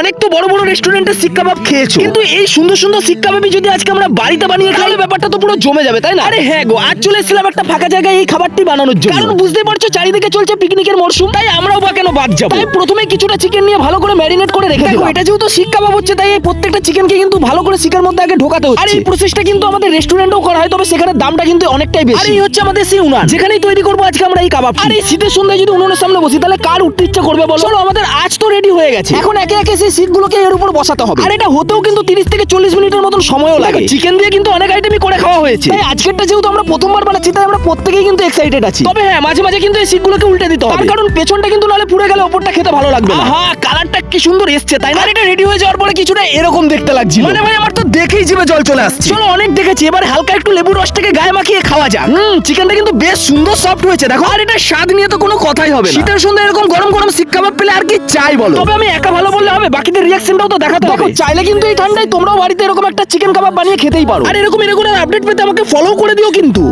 অনেক তো বড় বড় রেস্টুরেন্টের শিক কাবাব খেয়েছো। কিন্তু এই সুন্দর সুন্দর শিক কাবাবই যদি আজকে আমরা বাড়িতে বানিয়ে খাই ব্যাপারটা তো পুরো জমে যাবে তাই না? আরে হ্যাঁ গো আজ চলে এসেছিলাম একটা ফাঁকা জায়গায় এই খাবারটি বানানোর জন্য। কারণ বুঝতে পারছ চারিদিকে চলছে পিকনিকের মরশুম তাই আমরাও বা কেন বাদ যাব? তাই প্রথমে কিছুটা চিকেন নিয়ে ভালো করে ম্যারিনেট করে রেখে দেবো এটা যেহেতু শিক কাবাব হচ্ছে তাই এই প্রত্যেকটা চিকেনকে কিন্তু ভালো করে শিকের মধ্যে আগে ঢোকাতে হচ্ছে। আর এই প্রসেসটা কিন্তু আমাদের রেস্টুরেন্টেও করা হয় তবে সেখানে দামটা কিন্তু অনেকটাই বেশি। আর এই হচ্ছে আমাদের সেই উনান। যেখানেই তৈরি করব আজকে আমরা এই কাবাব আর এই শীতের সন্ধ্যায় যদি উনুনের সামনে বসি তাহলে কার উঠতে ইচ্ছা করবে বলো? চলো আমাদের আজ তো রেডি হয়ে গেছে। এখন একে একে সেই সিটগুলোকে এর উপর বসাতে হবে। আর এটা হতেও কিন্তু 30 থেকে 40 মিনিটের মতন সময়ও লাগে। চিকেন দিয়ে কিন্তু অনেক আইটেমই করে খাওয়া হয়েছে। তাই আজকেরটা যেহেতু আমরা প্রথমবার বানাচ্ছি তাই আমরা প্রত্যেকেই কিন্তু এক্সাইটেড আছি। তবে হ্যাঁ মাঝে মাঝে কিন্তু এই সিটগুলোকে উল্টে দিতে হবে। কারণ পেছনটা কিন্তু নালে পুড়ে গেলে ওপরটা খেতে ভালো লাগবে না। হ্যাঁ কালারটা কি সুন্দর এসছে তাই না? এটা রেডি হয়ে যাওয়ার পরে কিছুটা এরকম দেখতে লাগছিল। মানে ভাই আমার তো দেখেই জিভে জল চলে আসছে। চলো অনেক দেখেছি। এবার হালকা একটু লেবুর রসটাকে গায়ে মাখিয়ে খাওয়া যাক। হুম চিকেনটা কিন্তু বেশ সুন্দর সফট হয়েছে দেখো। আর এটা স্বাদ নিয়ে তো কোনো কথাই হবে না। শীতের সন্ধ্যা এরকম গরম গরম শিক কাবাব পেলে আর কি চাই বলো? তবে আমি একা ভালো বললে হবে? বাকিদের রিয়াকশনটাও তো দেখাতে হবে। চাইলে কিন্তু এই ঠান্ডায় তোমরাও বাড়িতে এরকম একটা চিকেন কাবাব বানিয়ে খেতেই পারো। আর এরকম এরকম আপডেট পেতে আমাকে ফলো করে দিও কিন্তু।